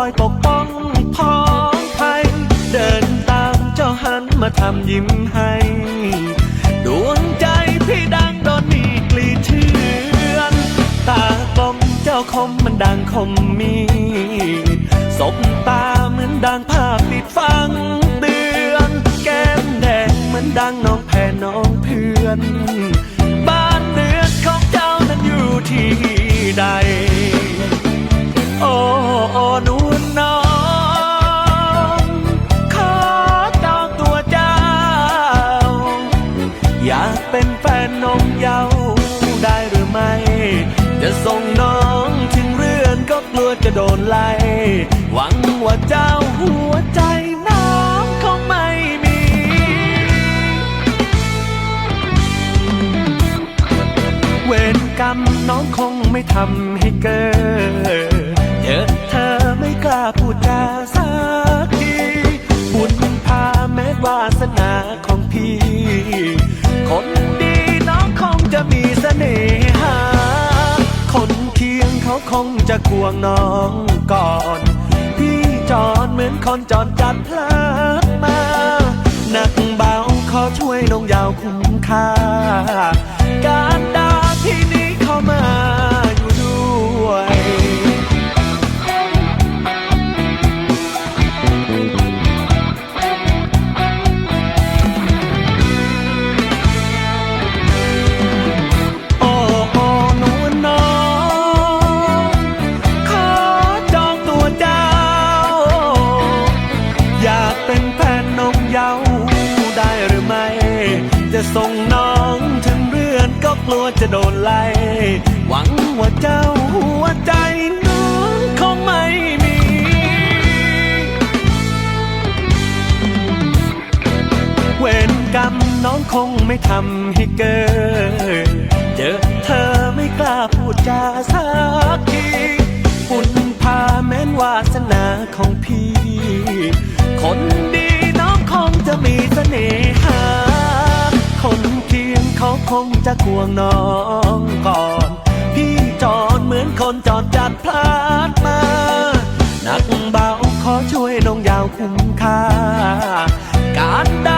อยปกป้องพ้องภัย เดินตามเจ้าหันมาทำยิ้มให้ ดวงใจพี่ดังโดนมีกลีเชือนตากลมเจ้าคมมันดังคมมีสบตาเหมือนดังภาพติดฟังเตือน แก้มแดงเหมือนดังน้อง อยากเป็นแฟนนมเยาได้หรือไม่ จะส่งน้องถึงเรือนก็กลัวจะโดนไล่หวังว่าเจ้าหัวใจน้องคงไม่มี เวรกรรมน้องคงไม่ทำให้เกิดเจอเธอไม่กล้าพูดจาสัก คงจะควงน้องก่อน พี่จอนเหมือนคนจอนจัดพลาดมาหนักเบาขอช่วยน้องยาวคุ้มค่า การดาที่นี้เข้ามา จะส่งน้องถึงเรือนก็กลัวจะโดนไล่หวังว่าเจ้าหัวใจน้องคงไม่มี เวรกรรมน้องคงไม่ทำให้เกิดเจอเธอไม่กล้าพูดจาสักทีบุญพาแม้นวาสนาของพี่ คนดีน้องคงจะมีเสน่ห์ คงจะควงน้องก่อน พี่จอดเหมือนคนจอดจัดพลาดมาหนักเบาขอช่วยลงยาวคุ้มค่าการได้